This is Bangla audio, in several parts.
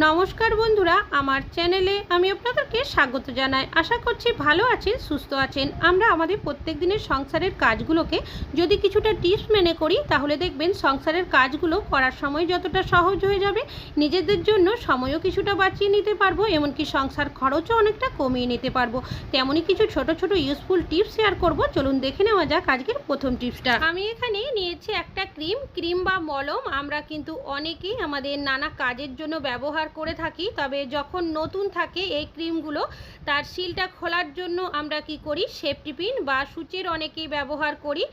নমস্কার বন্ধুরা, আমার চ্যানেলে আমি আপনাদেরকে স্বাগত জানাই। আশা করছি ভালো আছেন, সুস্থ আছেন। আমরা আমাদের প্রত্যেক দিনের সংসারের কাজগুলোকে যদি কিছুটা টিপস মেনে করি, তাহলে দেখবেন সংসারের কাজগুলো করার সময় যতটা সহজ হয়ে যাবে, নিজেদের জন্য সময়ও কিছুটা বাঁচিয়ে নিতে পারব, এমনকি সংসার খরচও অনেকটা কমিয়ে নিতে পারব। তেমনই কিছু ছোট ছোট ইউজফুল টিপস শেয়ার করব। চলুন দেখে নেওয়া যাক আজকের প্রথম টিপসটা আমি এখানে নিয়েছি একটা ক্রিম ক্রিম বা মলম। আমরা কিন্তু অনেকেই আমাদের নানা কাজের জন্য ব্যবহার করে থাকি, তবে যখন নতুন থাকে এই ক্রিমগুলো, তার সিলটা খোলার জন্য আমরা কি করি সেফটি পিন বা সূচের অনেকেই ব্যবহার করি।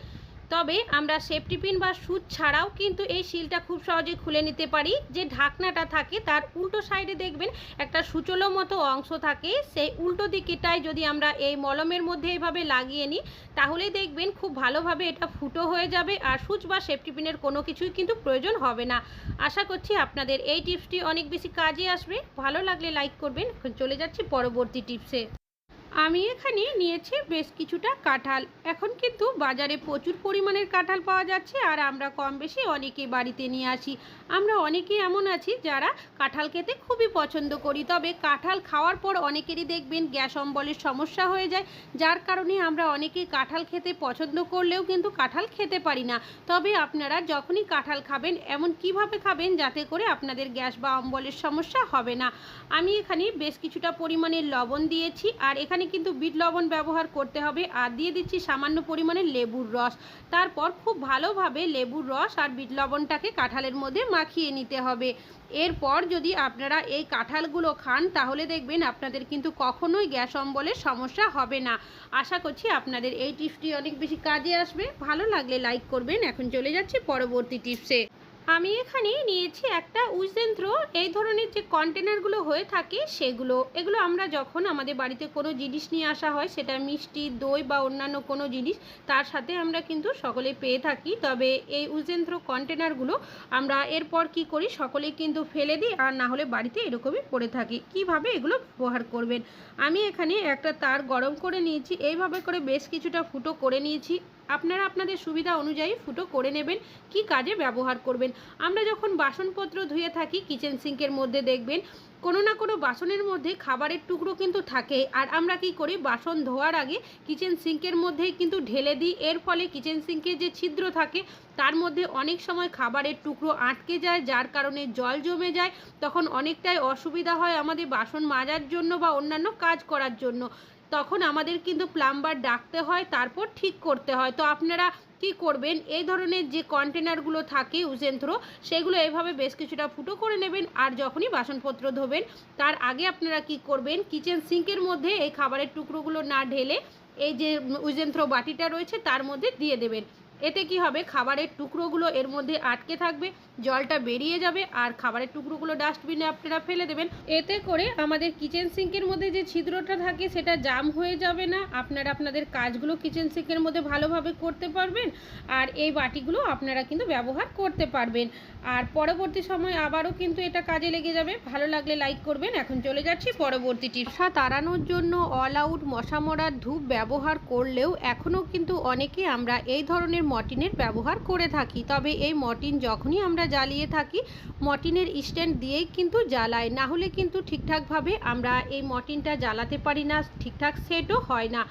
তবে আমরা সেফটি পিন বা সুচ ছাড়াও কিন্তু এই শিলটা খুব সহজে খুলে নিতে পারি। যে ঢাকনাটা থাকে তার উল্টো সাইডে দেখবেন একটা সুচলো মতো অংশ থাকে। সেই উল্টো দিকেটায় যদি আমরা এই মলমের মধ্যে এইভাবে লাগিয়ে নিই তাহলে দেখবেন খুব ভালোভাবে এটা ফুটো হয়ে যাবে আর সুচ বা সেফটি পিনের কোনো কিছুই কিন্তু প্রয়োজন হবে না। আশা করছি আপনাদের এই টিপসটি অনেক বেশি কাজে আসবে। ভালো লাগলে লাইক করবেন। চলে যাচ্ছি পরবর্তী টিপসে। আমি এখানে নিয়েছি বেশ কিছুটা কাঁঠাল। এখন কিন্তু বাজারে প্রচুর পরিমাণের কাঁঠাল পাওয়া যাচ্ছে আর আমরা কম বেশি অনেকে বাড়িতে নিয়ে আসি। আমরা অনেকে এমন আছি যারা কাঁঠাল খেতে খুবই পছন্দ করি। তবে কাঁঠাল খাওয়ার পর অনেকেরই দেখবেন গ্যাস অম্বলের সমস্যা হয়ে যায়, যার কারণে আমরা অনেকে কাঁঠাল খেতে পছন্দ করলেও কিন্তু কাঁঠাল খেতে পারি না। তবে আপনারা যখনই কাঁঠাল খাবেন, এমন কীভাবে খাবেন যাতে করে আপনাদের গ্যাস বা অম্বলের সমস্যা হবে না? আমি এখানে বেশ কিছুটা পরিমাণের লবণ দিয়েছি আর এখানে কিন্তু বিট লবণ ব্যবহার করতে হবে আর দিয়ে দিচ্ছি সামান্য পরিমাণে লেবুর রস। তারপর খুব ভালোভাবে লেবুর রস আর বিট লবণটাকে কাঁঠালের মধ্যে মাখিয়ে নিতে হবে। এরপর যদি আপনারা এই কাঁঠালগুলো খান, তাহলে দেখবেন আপনাদের কিন্তু কখনোই গ্যাস অম্বলের সমস্যা হবে না। আশা করছি আপনাদের এই টিপসটি অনেক বেশি কাজে আসবে। ভালো লাগলে লাইক করবেন। এখন চলে যাচ্ছি পরবর্তী টিপসে। আমি এখানে নিয়েছি একটা উজযন্ত্র এই ধরনের যে কন্টেনারগুলো হয়ে থাকে সেগুলো। এগুলো আমরা যখন আমাদের বাড়িতে কোনো জিনিস নিয়ে আসা হয়, সেটা মিষ্টি, দই বা অন্যান্য কোনো জিনিস, তার সাথে আমরা কিন্তু সকলে পেয়ে থাকি। তবে এই উজযন্ত্র কন্টেনারগুলো আমরা এরপর কি করি সকলেই কিন্তু ফেলে দিই আর না হলে বাড়িতে এরকমই পড়ে থাকি। কীভাবে এগুলো ব্যবহার করবেন? আমি এখানে একটা তার গরম করে নিয়েছি। এইভাবে করে বেশ কিছুটা ফুটো করে নিয়েছি। আপনারা আপনাদের সুবিধা অনুযায়ী ফুটো করে নেবেন, কি কাজে ব্যবহার করবেন। আমরা যখন বাসনপত্র ধুয়ে থাকি কিচেন সিঙ্কের মধ্যে দেখবেন, কোনো না কোনো বাসনের মধ্যে খাবারের টুকরো কিন্তু থাকে। আর আমরা কি করি, বাসন ধোয়ার আগে কিচেন সিঙ্কের মধ্যেই কিন্তু ঢেলে দিই। এর ফলে কিচেন সিঙ্কের যে ছিদ্র থাকে, তার মধ্যে অনেক সময় খাবারের টুকরো আটকে যায়, যার কারণে জল জমে যায়। তখন অনেকটাই অসুবিধা হয় আমাদের বাসন মাজার জন্য বা অন্যান্য কাজ করার জন্য। তখন আমাদের কিন্তু প্লাম্বার ডাকতে হয়, তারপর ঠিক করতে হয়। তো আপনারা কি করবেন? এই ধরনের যে কন্টেনারগুলো থাকে উজেন্ত্র সেগুলো এভাবে বেশ কিছুটা ফুটো করে নেবেন আর যখনই বাসনপত্র ধোবেন, তার আগে আপনারা কি করবেন? কিচেন সিঙ্কের মধ্যে এই খাবারের টুকরোগুলো না ঢেলে এই যে উজেন্থ্রো বাটিটা রয়েছে, তার মধ্যে দিয়ে দেবেন। এতে কি হবে? খাবারের টুকরোগুলো এর মধ্যে আটকে থাকবে, জলটা বেরিয়ে যাবে আর খাবারের টুকরোগুলো ডাস্টবিনে আপনারা ফেলে দেবেন। এতে করে আমাদের কিচেন সিঙ্কের মধ্যে যে ছিদ্রটা থাকে সেটা জাম হয়ে যাবে না। আপনারা আপনাদের কাজগুলো কিচেন সিঙ্কের মধ্যে ভালোভাবে করতে পারবেন আর এই বাটিগুলো আপনারা কিন্তু ব্যবহার করতে পারবেন। আর পরবর্তী সময় আবারও কিন্তু এটা কাজে লেগে যাবে। ভালো লাগলে লাইক করবেন। এখন চলে যাচ্ছি পরবর্তী টিপসা। তাড়ানোর জন্য অল আউট মশা মরার ধূপ ব্যবহার করলেও এখনও কিন্তু অনেকে আমরা এই ধরনের মটিনের ব্যবহার করে থাকি। তবে এই মর্টিন যখনই আমরা জ্বালিয়ে থাকি মর্টিনের স্ট্যান্ড দিয়েই কিন্তু জ্বালাই। না হলে কিন্তু ঠিকঠাকভাবে আমরা এই মর্টিনটা জ্বালাতে পারি না, ঠিকঠাক সেটও হয় না।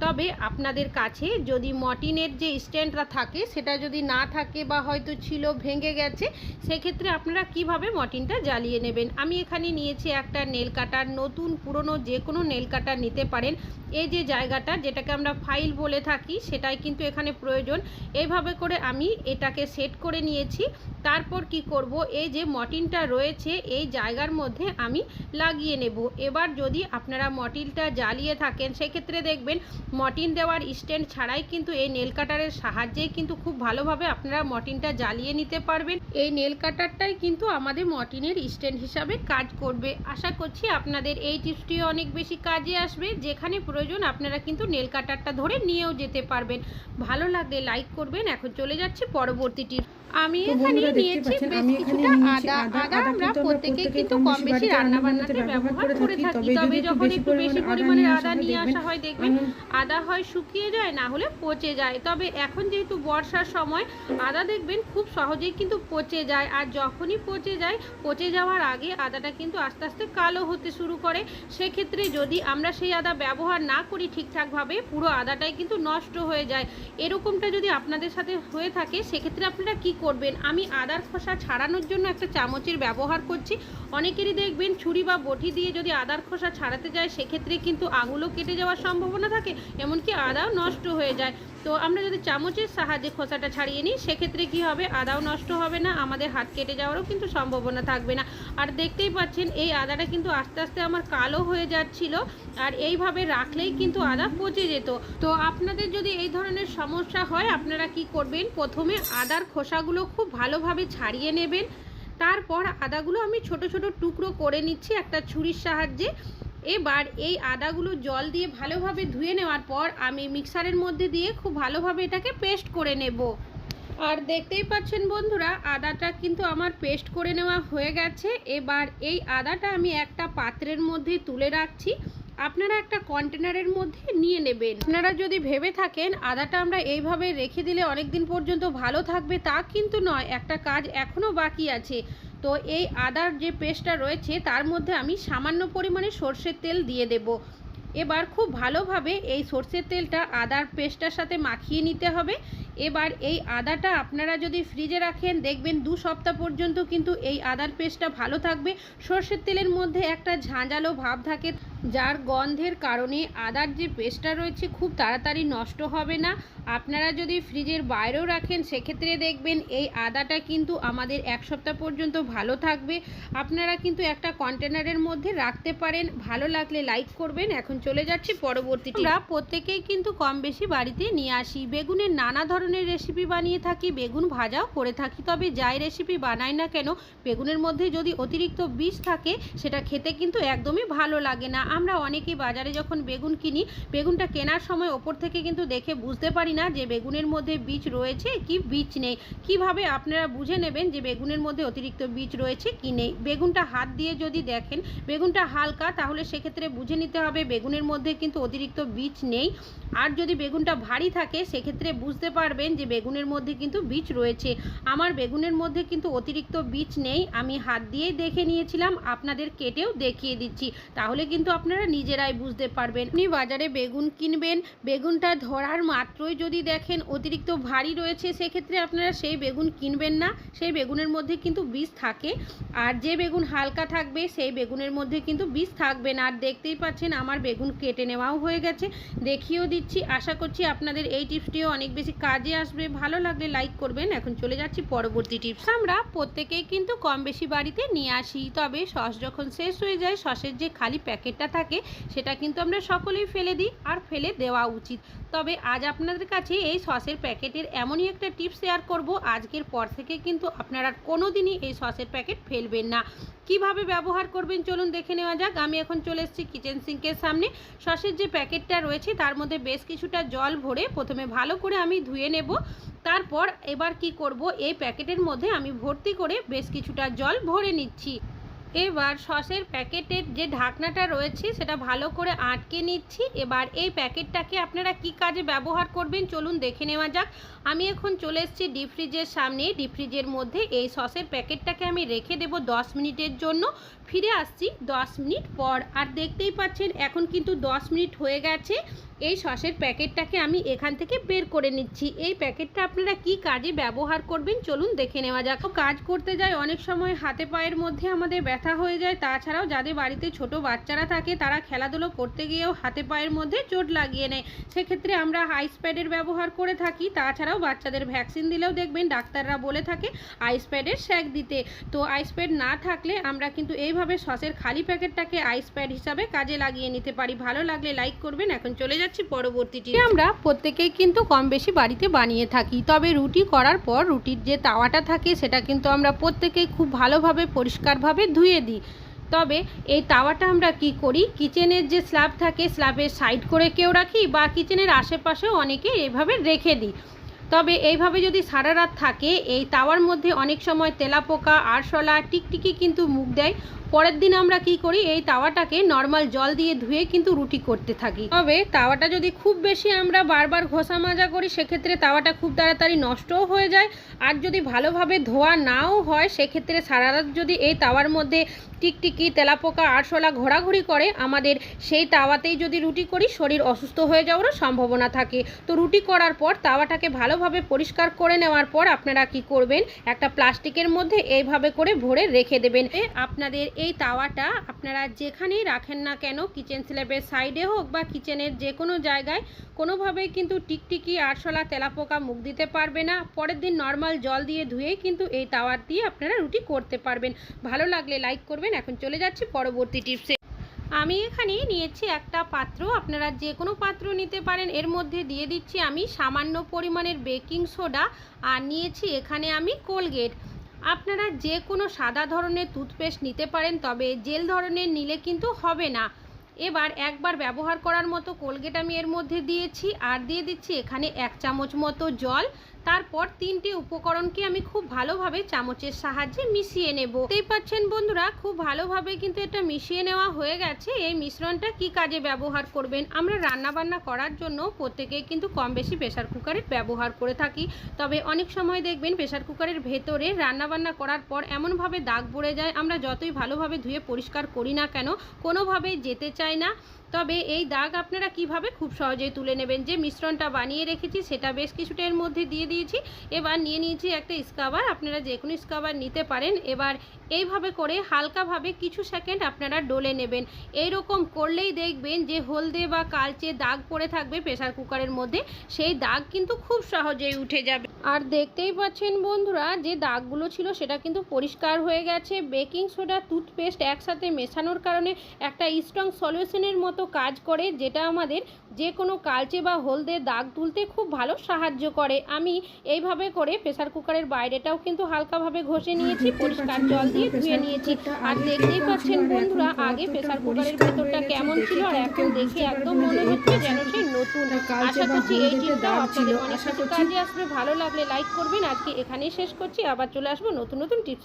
তবে আপনাদের কাছে যদি মটিনের যে স্ট্যান্ডটা থাকে, সেটা যদি না থাকে বা হয়তো ছিল, ভেঙে গেছে, সেক্ষেত্রে আপনারা কীভাবে মটিনটা জ্বালিয়ে নেবেন? আমি এখানে নিয়েছি একটা নেল কাটার, নতুন, পুরনো যে কোনো নেল কাটার নিতে পারেন। এই যে জায়গাটা যেটাকে আমরা ফাইল বলে থাকি, সেটাই কিন্তু এখানে প্রয়োজন। এইভাবে করে আমি এটাকে সেট করে নিয়েছি। তারপর কি করব? এই যে মটিনটা রয়েছে, এই জায়গার মধ্যে আমি লাগিয়ে নেব। এবার যদি আপনারা মটিনটা জ্বালিয়ে থাকেন, সেক্ষেত্রে দেখবেন মটিন দেওয়ার স্ট্যান্ড ছাড়াই কিন্তু এই নেল কাটারের সাহায্যেই কিন্তু খুব ভালোভাবে আপনারা মটিনটা জ্বালিয়ে নিতে পারবেন। এই নেল কাটারটাই কিন্তু আমাদের মটিনের স্ট্যান্ড হিসাবে কাজ করবে। আশা করছি আপনাদের এই টিপসটি অনেক বেশি কাজে আসবে। যেখানে প্রয়োজন, আপনারা কিন্তু নেল কাটারটা ধরে নিয়েও যেতে পারবেন। ভালো লাগলে লাইক করবেন। এখন চলে যাচ্ছি পরবর্তী টিপস। আমি এখানে নিয়েছি বেশ কিছুটা আদা আদা আমরা প্রত্যেকে কিন্তু কম বেশি রান্না বান্নাতে ব্যবহার করে থাকি তবে যখন একটু বেশি পরিমাণে আদা নিয়ে আসা হয় দেখবেন আদা হয় শুকিয়ে যায় না হলে পচে যায়। তবে এখন যেহেতু বর্ষার সময় আদা দেখবেন খুব সহজেই কিন্তু পচে যায়। আর যখনই পচে যায় পচে যাওয়ার আগে আদাটা কিন্তু আস্তে আস্তে কালো হতে শুরু করে। সেক্ষেত্রে যদি আমরা সেই আদা ব্যবহার না করি ঠিকঠাকভাবে পুরো আদাটাই কিন্তু নষ্ট হয়ে যায়। এরকমটা যদি আপনাদের সাথে হয়ে থাকে সেক্ষেত্রে আপনারা কি করবেন। আমি আদার খোসা ছাড়ানোর জন্য একটা চামচের ব্যবহার করছি। অনেকেরই দেখবেন ছুরি বা বটি দিয়ে যদি আদার খোসা ছাড়াতে যায়, সেক্ষেত্রে কিন্তু আঙুলও কেটে যাওয়ার সম্ভাবনা থাকে, এমনকি আদাও নষ্ট হয়ে যায়। তো আমরা যদি চামচের সাহায্যে খোসাটা ছাড়িয়ে নিই, সেক্ষেত্রে কি হবে? আদাও নষ্ট হবে না, আমাদের হাত কেটে যাওয়ারও কিন্তু সম্ভাবনা থাকবে না। আর দেখতেই পাচ্ছেন, এই আদাটা কিন্তু আস্তে আস্তে আমার কালো হয়ে যাচ্ছিল, আর এইভাবে রাখলেই কিন্তু আদা পচে যেত। তো আপনাদের যদি এই ধরনের সমস্যা হয়, আপনারা কি করবেন? প্রথমে আদার খোসাগুলো খুব ভালোভাবে ছাড়িয়ে নেবেন। তারপর আদাগুলো আমি ছোট ছোট টুকরো করে নিচ্ছি একটা ছুরির সাহায্যে। এবার এই আদাগুলো জল দিয়ে ভালোভাবে ধুয়ে নেওয়ার পর আমি মিক্সারের মধ্যে দিয়ে খুব ভালোভাবে এটাকে পেস্ট করে নেব। আর দেখতেই পাচ্ছেন বন্ধুরা, আদাটা কিন্তু আমার পেস্ট করে নেওয়া হয়ে গেছে। এবার এই আদাটা আমি একটা পাত্রের মধ্যে তুলে রাখছি। আপনারা একটা কন্টেনারের মধ্যে নিয়ে নেবেন। আপনারা যদি ভেবে থাকেন, আদাটা আমরা এইভাবে রেখে দিলে অনেক দিন পর্যন্ত ভালো থাকবে, তা কিন্তু নয়, একটা কাজ এখনও বাকি আছে। তো এই আদার যে পেস্টটা রয়েছে, তার মধ্যে আমি সামান্য পরিমাণে সর্ষের তেল দিয়ে দেব। এবার খুব ভালোভাবে এই সর্ষের তেলটা আদার পেস্টটার সাথে মাখিয়ে নিতে হবে। এবার এই আদাটা আপনারা যদি ফ্রিজে রাখেন, দেখবেন দু সপ্তাহ পর্যন্ত কিন্তু এই আদার পেস্টটা ভালো থাকবে। সর্ষের তেলের মধ্যে একটা ঝাঁঝালো ভাব থাকে। যার গন্ধের কারণে আদার যে পেস্টটা রয়েছে খুব তাড়াতাড়ি নষ্ট হবে না। আপনারা যদি ফ্রিজের বাইরেও রাখেন, সেক্ষেত্রে দেখবেন এই আদাটা কিন্তু আমাদের এক সপ্তাহ পর্যন্ত ভালো থাকবে। আপনারা কিন্তু একটা কন্টেনারের মধ্যে রাখতে পারেন। ভালো লাগলে লাইক করবেন। এখন চলে যাচ্ছি পরবর্তী আমরা প্রত্যেকেই কিন্তু কম বেশি বাড়িতে নিয়ে আসি। বেগুনের নানা ধরনের রেসিপি বানিয়ে থাকি, বেগুন ভাজাও করে থাকি। তবে যাই রেসিপি বানাই না কেন, বেগুনের মধ্যে যদি অতিরিক্ত বিষ থাকে, সেটা খেতে কিন্তু একদমই ভালো লাগে না। আমরা অনেকেই বাজারে যখন বেগুন কিনি, বেগুনটা কেনার সময় ওপর থেকে কিন্তু দেখে বুঝতে পারি না যে বেগুনের মধ্যে বীজ রয়েছে কি বীজ নেই। কীভাবে আপনারা বুঝে নেবেন যে বেগুনের মধ্যে অতিরিক্ত বীজ রয়েছে কি নেই? বেগুনটা হাত দিয়ে যদি দেখেন, বেগুনটা হালকা, তাহলে সেক্ষেত্রে বুঝে নিতে হবে বেগুনের মধ্যে কিন্তু অতিরিক্ত বীজ নেই। আর যদি বেগুনটা ভারী থাকে, সেক্ষেত্রে বুঝতে পারবেন যে বেগুনের মধ্যে কিন্তু বীজ রয়েছে। আমার বেগুনের মধ্যে কিন্তু অতিরিক্ত বীজ নেই, আমি হাত দিয়েই দেখে নিয়েছিলাম, আপনাদের কেটেও দেখিয়ে দিচ্ছি। তাহলে কিন্তু আপনারা নিজেরাই বুঝতে পারবেন। আপনি বাজারে বেগুন কিনবেন, বেগুনটা ধরার মাত্রই যদি দেখেন অতিরিক্ত ভারী রয়েছে, সেক্ষেত্রে আপনারা সেই বেগুন কিনবেন না। সেই বেগুনের মধ্যে কিন্তু বীজ থাকে। আর যে বেগুন হালকা থাকবে, সেই বেগুনের মধ্যে কিন্তু বীজ থাকবে না। আর দেখতেই পাচ্ছেন, আমার বেগুন কেটে নেওয়াও হয়ে গেছে। দেখিয়েও দিচ্ছি। আশা করছি আপনাদের এই টিপসটিও অনেক বেশি কাজে আসবে। ভালো লাগলে লাইক করবেন। এখন চলে যাচ্ছি পরবর্তী টিপস। আমরা প্রত্যেকেই কিন্তু কম বেশি বাড়িতে নিয়ে আসি। তবে সস যখন শেষ হয়ে যায়, সসের যে খালি প্যাকেটটা থাকে, সেটা কিন্তু আমরা সকলেই ফেলে দিই আর ফেলে দেওয়া উচিত। তবে আজ আপনাদের কাছে এই সসের প্যাকেটের এমনই একটা টিপস শেয়ার করব, আজকের পর থেকে কিন্তু আপনারা কোনো দিনই এই সসের প্যাকেট ফেলবেন না। কীভাবে ব্যবহার করবেন চলুন দেখে নেওয়া যাক। আমি এখন চলে এসেছি কিচেন সিঙ্কের সামনে। সসের যে প্যাকেটটা রয়েছে, তার মধ্যে বেশ কিছুটা জল ভরে প্রথমে ভালো করে আমি ধুয়ে নেব। তারপর এবার কি করব, এই প্যাকেটের মধ্যে আমি ভর্তি করে বেশ কিছুটা জল ভরে নিচ্ছি। এবার সসের প্যাকেটের যে ঢাকনাটা রয়েছে, সেটা ভালো করে আটকে নিচ্ছি। এবার এই প্যাকেটটাকে আপনারা কি কাজে ব্যবহার করবেন, চলুন দেখে নেওয়া যাক। আমি এখন চলে এসেছি ডিপ ফ্রিজের সামনে। ডিপ ফ্রিজের মধ্যে এই সসের প্যাকেটটাকে আমি রেখে দেব দশ মিনিটের জন্য। ফিরে আসছি দশ মিনিট পর। আর দেখতেই পাচ্ছেন, এখন কিন্তু দশ মিনিট হয়ে গেছে। এই সসের প্যাকেটটাকে আমি এখান থেকে বের করে নিচ্ছি। এই প্যাকেটটা আপনারা কি কাজে ব্যবহার করবেন, চলুন দেখে নেওয়া যাক। কাজ করতে যায় অনেক সময় হাতে পায়ের মধ্যে আমাদের ব্যথা হয়ে যায়, তাছাড়াও যাদের বাড়িতে ছোট বাচ্চারা থাকে, তারা খেলাধুলো করতে গিয়েও হাতে পায়ের মধ্যে চোট লাগিয়ে নেয়। সেক্ষেত্রে আমরা আইস প্যাডের ব্যবহার করে থাকি, তাছাড়াও বাচ্চাদের ভ্যাকসিন দিলেও দেখবেন ডাক্তাররা বলে থাকে আইস প্যাডের শ্যাক দিতে। তো আইস প্যাড না থাকলে আমরা কিন্তু এইভাবে সসের খালি প্যাকেটটাকে আইস প্যাড হিসাবে কাজে লাগিয়ে নিতে পারি। ভালো লাগলে লাইক করবেন। এখন চলে যাচ্ছি পরবর্তীটি আমরা প্রত্যেকেই কিন্তু কম বেশি বাড়িতে বানিয়ে থাকি, তবে রুটি করার পর রুটির যে তাওয়াটা থাকে, সেটা কিন্তু আমরা প্রত্যেকেই খুব ভালোভাবে, পরিষ্কারভাবে ধুয়ে দিই। তবে এই তাওয়াটা আমরা কি করি? কিচেনের যে স্ল্যাব থাকে, স্ল্যাবের সাইড করে কেউ রাখি বা কিচেনের আশেপাশেও অনেকে এভাবে রেখে দিই। তবে এইভাবে যদি সারা রাত থাকে, এই তাওয়ার মধ্যে অনেক সময় তেলাপোকা, আরশলা, টিকটিকি কিন্তু মুখ দেয়। পরের দিন আমরা কি করি, এই তাওয়াটাকে নর্মাল জল দিয়ে ধুয়ে কিন্তু রুটি করতে থাকি। তবে তাওয়াটা যদি খুব বেশি আমরা বারবার ঘষা মাজা করি, সেক্ষেত্রে তাওয়াটা খুব তাড়াতাড়ি নষ্টও হয়ে যায়। আর যদি ভালোভাবে ধোয়া নাও হয়, সেক্ষেত্রে সারা রাত যদি এই তাওয়ার মধ্যে টিকটিকি, তেলাপোকা, আরশোলা ঘোরাঘুরি করে, আমাদের সেই তাওয়াতেই যদি রুটি করি, শরীর অসুস্থ হয়ে যাওয়ারও সম্ভাবনা থাকে। তো রুটি করার পর তাওয়াটাকে ভালোভাবে পরিষ্কার করে নেওয়ার পর আপনারা কি করবেন, একটা প্লাস্টিকের মধ্যে এইভাবে করে ভরে রেখে দেবেন। আপনাদের এই তাওয়াটা আপনারা যেখানেই রাখেন না কেন কিচেন স্ল্যাবের সাইডে হোক বা কিচেনের যে কোনো জায়গায়, কোনোভাবেই কিন্তু টিকটিকি, আরশোলা, তেলাপোকা মুখ দিতে পারবে না। পরের দিন নর্মাল জল দিয়ে ধুয়েই কিন্তু এই তাওয়ার দিয়ে আপনারা রুটি করতে পারবেন। ভালো লাগলে লাইক করবেন। এখন চলে যাচ্ছি পরবর্তী টিপসে আমি এখানে নিয়েছি একটা পাত্র। আপনারা যে কোনো পাত্র নিতে পারেন। এর মধ্যে দিয়ে দিচ্ছি আমি সামান্য পরিমাণের বেকিং সোডা আর নিয়েছি এখানে আমি কোলগেট আপনারা যে কোনো সাদা ধরনের টুথপেস্ট নিতে পারেন, তবে জেল ধরনের নিলে কিন্তু হবে না। এবার একবার ব্যবহার করার মতো কোলগেট আমি এর মধ্যে দিয়েছি, আর দিয়ে দিচ্ছি এখানে এক চামচ মতো জল। তারপর তিনটে উপকরণকে আমি খুব ভালোভাবে চামচের সাহায্যে মিশিয়ে নেব। দেখতেই পাচ্ছেন বন্ধুরা, খুব ভালোভাবে কিন্তু এটা মিশিয়ে নেওয়া হয়ে গেছে। এই মিশ্রণটা কি কাজে ব্যবহার করবেন? আমরা রান্না বান্না করার জন্য প্রত্যেকেই কিন্তু কম বেশি প্রেশার কুকারের ব্যবহার করে থাকি। তবে অনেক সময় দেখবেন প্রেশার কুকারের ভেতরে রান্না বান্না করার পর এমনভাবে দাগ পড়ে যায়, আমরা যতই ভালোভাবে ধুয়ে পরিষ্কার করি না কেন, কোনোভাবেই যেতে চাই না। তবে এই দাগ আপনারা কীভাবে খুব সহজেই তুলে নেবেন? যে মিশ্রণটা বানিয়ে রেখেছি, সেটা বেশ কিছুটা এর মধ্যে দিয়ে দিয়েছি। এবার নিয়ে নিয়েছি একটা স্কাবার। আপনারা যে কোনো স্কাবার নিতে পারেন। এবার এইভাবে করে হালকাভাবে কিছু সেকেন্ড আপনারা ডলে নেবেন। এই রকম করলেই দেখবেন যে হলদে বা কালচে দাগ পড়ে থাকবে প্রেশার কুকারের মধ্যে। সেই দাগ কিন্তু খুব সহজেই উঠে যাবে। আর দেখতেই পাচ্ছেন বন্ধুরা, যে দাগগুলো ছিল, সেটা কিন্তু পরিষ্কার হয়ে গেছে। বেকিং সোডা, টুথপেস্ট একসাথে মেশানোর কারণে একটা স্ট্রং সলিউশনের মতো কাজ করে যেটা আমাদের যে কোনো কালচে বা হলদে দাগ তুলতে খুব ভালো সাহায্য করে। আমি এইভাবে করে প্রেসার কুকারের বাইরেটাও কিন্তু হালকাভাবে ঘষে নিয়েছি পরিষ্কার জল দিয়ে ধুয়ে নিয়েছি। আর দেখতেই পাচ্ছেন বন্ধুরা আগে প্রেসার কুকারের ভেতরটা কেমন ছিল আর এখন দেখে একদম মনে হচ্ছে যেন সেই নতুন। আশা করছি এই টিপটাও আপনাদের অনেক কাজে আসবে। ভালো লাগলে লাইক করবেন। আজকে এখানেই শেষ করছি। আবার চলে আসব নতুন নতুন টিপস